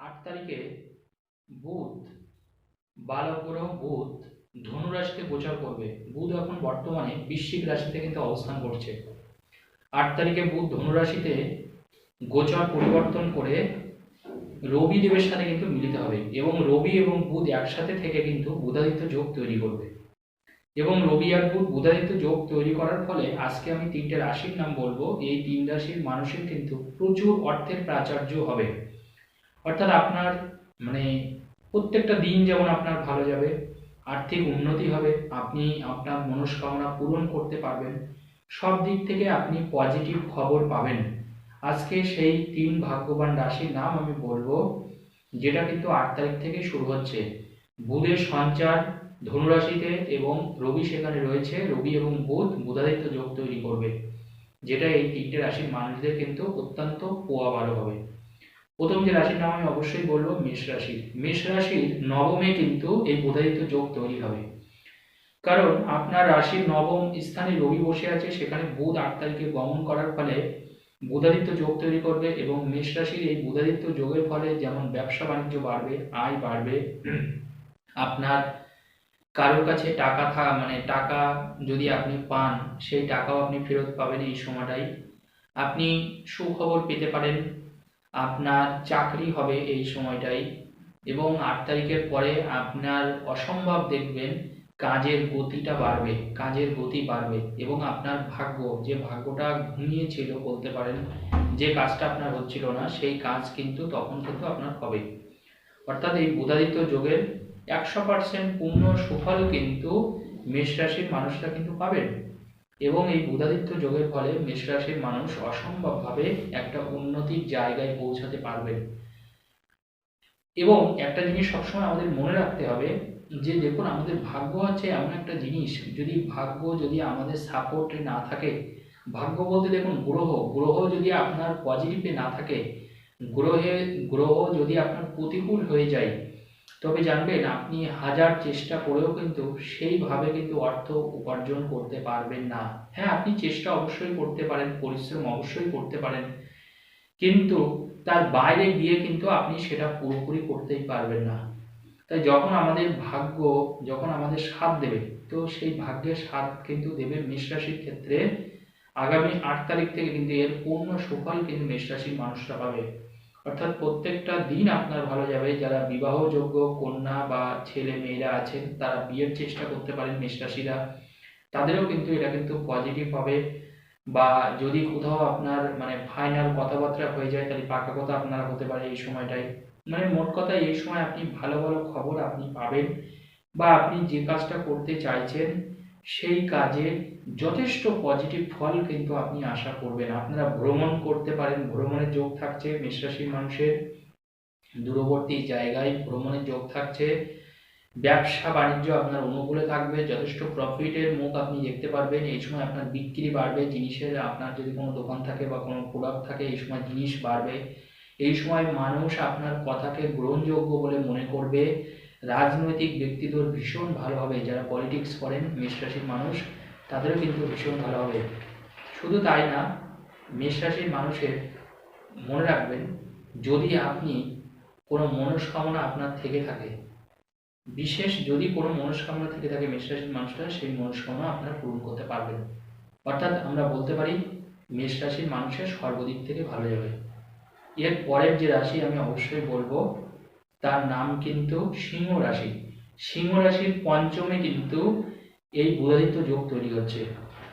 আট তারিখে বুধ, বালগ্রহ বুধ ধনু রাশিতে গোচর করবে। বুধ এখন বর্তমানে বৃশ্চিক রাশিতে কিন্তু অবস্থান করছে। আট তারিখে বুধ ধনু রাশিতে গোচর পরিবর্তন করে রবি দেবের সাথে কিন্তু মিলিত হবে এবং রবি এবং বুধ একসাথে থেকে কিন্তু বুধাদিত্য যোগ তৈরি করবে। এবং রবি আর বুধ বুধাদিত্য যোগ তৈরি করার ফলে আজকে আমি তিনটে রাশির নাম বলব। এই তিন রাশির মানুষের কিন্তু প্রচুর অর্থের প্রাচুর্য হবে। অর্থাৎ আপনার মানে প্রত্যেকটা দিন যেমন আপনার ভালো যাবে, আর্থিক উন্নতি হবে, আপনি আপনার মনস্কামনা পূরণ করতে পারবেন, সব দিক থেকে আপনি পজিটিভ খবর পাবেন। আজকে সেই তিন ভাগ্যবান রাশির নাম আমি বলব, যেটা কিন্তু আট তারিখ থেকে শুরু হচ্ছে। বুধের সঞ্চার ধনুরাশিতে এবং রবি সেখানে রয়েছে, রবি এবং বুধ বুধাদিত্য যোগ তৈরি করবে, যেটা এই তিনটে রাশির মানুষদের কিন্তু অত্যন্ত পোয়া ভালো হবে। প্রথম যে রাশির নাম আমি অবশ্যই বলব মেষ রাশি। মেষ রাশির নবমে কিন্তু এই বুধাদিত্য যোগ তৈরি হবে। কারণ আপনার রাশির নবম স্থানে রবি বসে আছে, সেখানে বুধ আট তারিখে গমন করার ফলে বুধাদিত্য যোগ তৈরি করবে এবং মেষ রাশির এই বুধাদিত্য যোগের ফলে যেমন ব্যবসা বাণিজ্য বাড়বে, আয় বাড়বে, আপনার কারোর কাছে টাকা থা মানে টাকা যদি আপনি পান, সেই টাকাও আপনি ফেরত পাবেন এই সময়টাই আপনি সুখবর পেতে পারেন আপনার চাকরি হবে এই সময়টাই এবং আট তারিখের পরে আপনার অসম্ভব দেখবেন কাজের গতিটা বাড়বে, কাজের গতি বাড়বে এবং আপনার ভাগ্য, যে ভাগ্যটা ঘুমিয়েছিল বলতে পারেন, যে কাজটা আপনার হচ্ছিল না, সেই কাজ কিন্তু তখন কিন্তু আপনার হবে। অর্থাৎ এই বুধাদিত্য যোগের একশো পার্সেন্ট পূর্ণ সুফল কিন্তু মেষ রাশির মানুষরা কিন্তু পাবেন। এবং এই বুধাদিত্য যোগের ফলে মেষ রাশির মানুষ অসম্ভবভাবে একটা উন্নতির জায়গায় পৌঁছাতে পারবেন এবং একটা জিনিস সবসময় আমাদের মনে রাখতে হবে যে, দেখুন, আমাদের ভাগ্য হচ্ছে এমন একটা জিনিস, যদি ভাগ্য যদি আমাদের সাপোর্টে না থাকে, ভাগ্য বলতে দেখুন, গ্রহ গ্রহ যদি আপনার পজিটিভে না থাকে, গ্রহে, গ্রহ যদি আপনার প্রতিকূল হয়ে যায় তবে জানবেন, আপনি হাজার চেষ্টা করেও কিন্তু সেইভাবে কিন্তু অর্থ উপার্জন করতে পারবেন না। হ্যাঁ আপনি চেষ্টা অবশ্যই করতে পারেন, পরিশ্রম অবশ্যই করতে পারেন। কিন্তু তার বাইরে গিয়ে কিন্তু আপনি সেটা পুরোপুরি করতেই পারবেন না। তাই যখন আমাদের ভাগ্য, যখন আমাদের সাথ দেবে, তো সেই ভাগ্যের সাথ কিন্তু দেবে মেষ রাশির ক্ষেত্রে। আগামী আট তারিখ থেকে কিন্তু এর পূর্ণ সুফল কিন্তু মেষ রাশির মানুষরা পাবে। অর্থাৎ প্রত্যেকটা দিন আপনার ভালো যাবে। যারা বিবাহযোগ্য কন্যা বা ছেলে মেয়েরা আছেন, তারা বিয়ের চেষ্টা করতে পারেন মেষ রাশিরা। তাদেরও কিন্তু এটা কিন্তু পজিটিভ হবে বা যদি কোথাও আপনার মানে ফাইনাল কথাবার্তা হয়ে যায়, তাহলে পাকা কথা আপনার হতে পারে এই সময়টায়। মানে মোট কথা এই সময় আপনি ভালো ভালো খবর আপনি পাবেন। বা আপনি যে কাজটা করতে চাইছেন, সেই কাজে যথেষ্ট পজিটিভ ফল কিন্তু আপনি আশা করবেন। আপনারা ভ্রমণ করতে পারেন ভ্রমণের যোগ থাকছে মেষরাশির মানুষের। দূরবর্তী জায়গায় ভ্রমণের যোগ থাকছে। ব্যবসা, বাণিজ্য আপনার অনুকূলে থাকবে, যথেষ্ট প্রফিটের মুখ আপনি দেখতে পারবেন। এই সময় আপনার বিক্রি বাড়বে, জিনিসের আপনার যদি কোনো দোকান থাকে বা কোনো প্রোডাক্ট থাকে, এই সময় জিনিস বাড়বে। এই সময় মানুষ আপনার কথাকে গ্রহণযোগ্য বলে মনে করবে। রাজনৈতিক ব্যক্তিদের ভীষণ ভালো হবে যারা পলিটিক্স করেন মেষ রাশির মানুষ তাদেরও কিন্তু ভীষণ ভালো হবে। শুধু তাই না মেষ রাশির মানুষের মনে রাখবেন, যদি আপনি কোনো মনস্কামনা আপনার থেকে থাকে, বিশেষ যদি কোনো মনস্কামনা থেকে থাকে মেষ রাশির মানুষরা, সেই মনস্কামনা আপনারা পূরণ করতে পারবেন। অর্থাৎ আমরা বলতে পারি মেষ রাশির মানুষের সর্বদিক থেকে ভালো যাবে। এর পরের যে রাশি আমি অবশ্যই বলব, তার নাম কিন্তু সিংহ রাশি। সিংহ রাশির পঞ্চমে কিন্তু এই বুধাদিত্য যোগ তৈরি হচ্ছে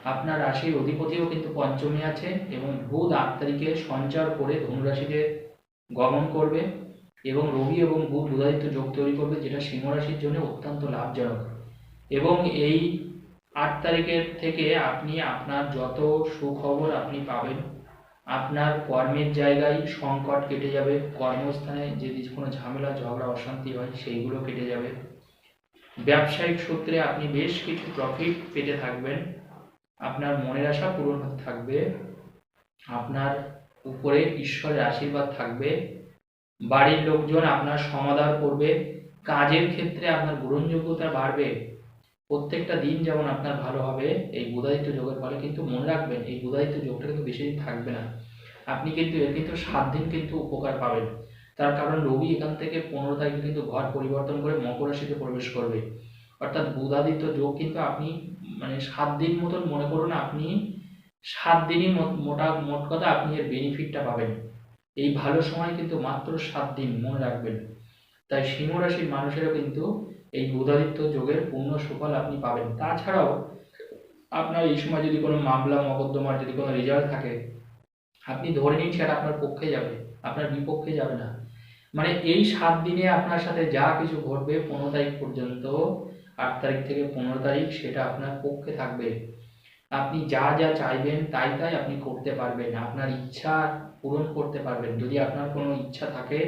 আপনার রাশির অধিপতিও কিন্তু পঞ্চমে আছে এবং বুধ আট তারিখে সঞ্চার করে ধনুরাশিতে গমন করবে এবং রবি এবং বুধ বুধাদিত্য যোগ তৈরি করবে, যেটা সিংহ রাশির জন্য অত্যন্ত লাভজনক। এবং এই আট তারিখের থেকে আপনি আপনার যত সুখবর আপনি পাবেন, আপনার কর্মের জায়গায় সংকট কেটে যাবে, কর্মস্থানে যদি কোনো ঝামেলা, ঝগড়া, অশান্তি হয়, সেইগুলো কেটে যাবে। ব্যবসায়িক সূত্রে আপনি বেশ কিছু প্রফিট পেতে থাকবেন। আপনার মনের আশা পূরণ হতে থাকবে। আপনার উপরে ঈশ্বরের আশীর্বাদ থাকবে। বাড়ির লোকজন আপনার সমাদর করবে। কাজের ক্ষেত্রে আপনার গ্রহণযোগ্যতা বাড়বে। প্রত্যেকটা দিন যেমন আপনার ভালো হবে, এই বুধাদিত্য যোগের ফলে কিন্তু মনে রাখবেন, এই বুধাদিত্য যোগটা কিন্তু বেশি দিন থাকবে না। আপনি কিন্তু এর কিন্তু সাত দিন কিন্তু উপকার পাবেন। তার কারণ রবি এখান থেকে পনেরো তারিখে কিন্তু ঘর পরিবর্তন করে মকর রাশিতে প্রবেশ করবে। অর্থাৎ বুধাদিত্য যোগ কিন্তু আপনি মানে সাত দিন মতন মনে করুন আপনি সাত দিনই মোটা, মোট কথা আপনি এর বেনিফিটটা পাবেন। এই ভালো সময় কিন্তু মাত্র সাত দিন মনে রাখবেন। তাই সিংহ রাশির মানুষেরও কিন্তু এই বুধাদিত্য যোগের পূর্ণ সুফল আপনি পাবেন। তাছাড়াও আপনার এই সময় যদি কোনো মামলা, মকদ্দমার যদি কোনো রেজাল্ট থাকে, আপনি ধরে নিন সেটা আপনার পক্ষে যাবে। আপনার বিপক্ষে যাবে না। মানে এই সাত দিনে আপনার সাথে যা কিছু ঘটবে পনেরো তারিখ পর্যন্ত, আট তারিখ থেকে পনেরো তারিখ সেটা আপনার পক্ষে থাকবে। আপনি যা যা চাইবেন তাই তাই আপনি করতে পারবেন। আপনার ইচ্ছা পূরণ করতে পারবেন। যদি আপনার কোনো ইচ্ছা থাকে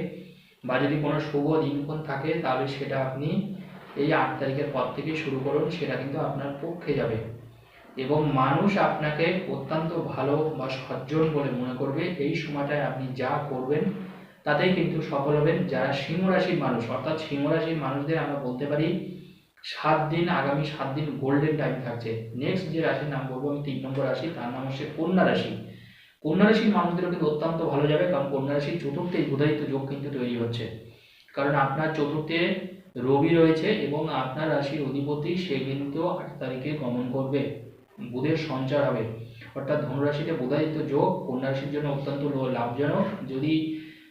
বা যদি কোনো শুভ দিনক্ষণ থাকে, তাহলে সেটা আপনি এই আট তারিখের পর থেকে শুরু করুন, সেটা কিন্তু আপনার পক্ষে যাবে। এবং মানুষ আপনাকে অত্যন্ত ভালো বা সজ্জন বলে মনে করবে। এই সময়টায় আপনি যা করবেন, তাতেই কিন্তু সফল হবেন। যারা সিংহ রাশির মানুষ, অর্থাৎ সিংহ রাশির মানুষদের আমরা বলতে পারি, সাত দিন, আগামী সাত দিন গোল্ডেন টাইম থাকছে। নেক্সট যে রাশির নাম বলব, আমি তিন নম্বর রাশি, তার নাম হচ্ছে কন্যা রাশি। কন্যা রাশির মানুষদেরও কিন্তু অত্যন্ত ভালো যাবে, কারণ কন্যা রাশির চতুর্থে বুধায়িত যোগ কিন্তু তৈরি হচ্ছে। কারণ আপনার চতুর্থে রবি রয়েছে এবং আপনার রাশির অধিপতি সে কিন্তু আট তারিখে গমন করবে। বুধের সঞ্চার হবে। অর্থাৎ ধনুরাশিতে বুধায়িত যোগ কন্যা রাশির জন্য অত্যন্ত লাভজনক। যদি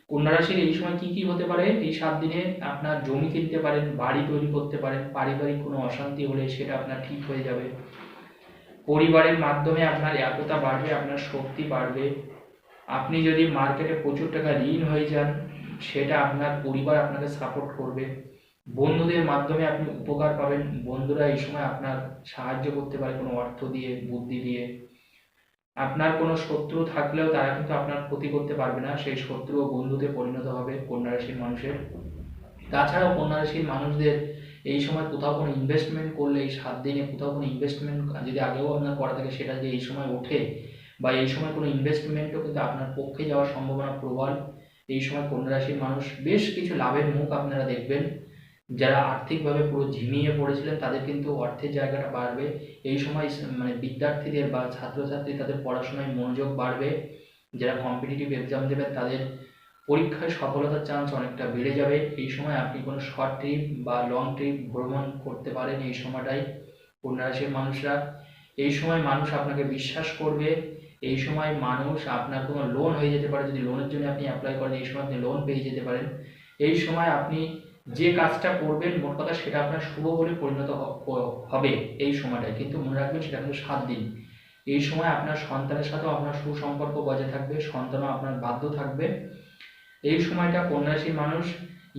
কন্যা রাশির এই সময় কি কি হতে পারে? এই সাত দিনে আপনার জমি কিনতে পারেন, বাড়ি তৈরি করতে পারেন, পারিবারিক কোনো অশান্তি হলে সেটা আপনার ঠিক হয়ে যাবে। পরিবারের মাধ্যমে আপনার একতা বাড়বে, আপনার শক্তি বাড়বে। আপনি যদি মার্কেটে প্রচুর টাকা ঋণ হয়ে যান, সেটা আপনার পরিবার আপনাকে সাপোর্ট করবে। বন্ধুদের মাধ্যমে আপনি উপকার পাবেন। বন্ধুরা এই সময় আপনার সাহায্য করতে পারে কোনো অর্থ দিয়ে, বুদ্ধি দিয়ে। আপনার কোনো শত্রু থাকলেও তারা কিন্তু আপনার ক্ষতি করতে পারবে না। সেই শত্রু ও বন্ধুতে পরিণত হবে কন্যা রাশির মানুষের। তাছাড়াও কন্যা রাশির মানুষদের এই সময় কোথাও কোনো ইনভেস্টমেন্ট করলে, এই সাত দিনে কোথাও কোনো ইনভেস্টমেন্ট যদি আগেও আপনার করা থাকে, সেটা যে এই সময় ওঠে বা এই সময় কোনো ইনভেস্টমেন্টও কিন্তু আপনার পক্ষে যাওয়ার সম্ভাবনা প্রবল। এই সময় কন্যা রাশির মানুষ বেশ কিছু লাভের মুখ আপনারা দেখবেন। যারা আর্থিকভাবে পুরো ঝিমিয়ে পড়েছিলেন, তাদের কিন্তু অর্থের জায়গাটা বাড়বে। এই সময় মানে বিদ্যার্থীদের বা ছাত্রছাত্রী তাদের পড়াশোনায় মনোযোগ বাড়বে। যারা কম্পিটিটিভ এক্সাম দেবেন তাদের পরীক্ষায় সফলতার চান্স অনেকটা বেড়ে যাবে। এই সময় আপনি কোনো শর্ট ট্রিপ বা লং ট্রিপ ভ্রমণ করতে পারেন, এই সময়টাই কন্যা রাশির মানুষরা। এই সময় মানুষ আপনাকে বিশ্বাস করবে। এই সময় মানুষ আপনার কোনো লোন হয়ে যেতে পারে। যদি লোনের জন্য আপনি অ্যাপ্লাই করেন, এই সময় আপনি লোন পেয়ে যেতে পারেন। এই সময় আপনি যে কাজটা করবেন, মোট কথা সেটা আপনার শুভ বলে পরিণত হবে এই সময়টায়। কিন্তু মনে রাখবেন সেটা কিন্তু সাত দিন। এই সময় আপনার সন্তানের সাথেও আপনার সুসম্পর্ক বজায় থাকবে, সন্তানও আপনার বাধ্য থাকবে। এই সময়টা কন্যা রাশির মানুষ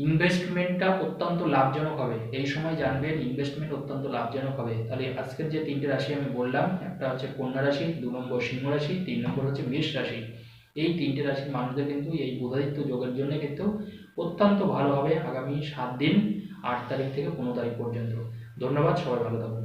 ইনভেস্টমেন্টটা অত্যন্ত লাভজনক হবে। এই সময় জানবেন ইনভেস্টমেন্ট অত্যন্ত লাভজনক হবে। তাহলে আজকের যে তিনটে রাশি আমি বললাম, একটা হচ্ছে কন্যা রাশি, দু নম্বর সিংহ রাশি, তিন নম্বর হচ্ছে মেষ রাশি। এই তিনটে রাশির মানুষদের কিন্তু এই বুধাদিত্য যোগের জন্য কিন্তু অত্যন্ত ভালো হবে আগামী সাত দিন, আট তারিখ থেকে পনেরো তারিখ পর্যন্ত। ধন্যবাদ, সবাই ভালো থাকুন।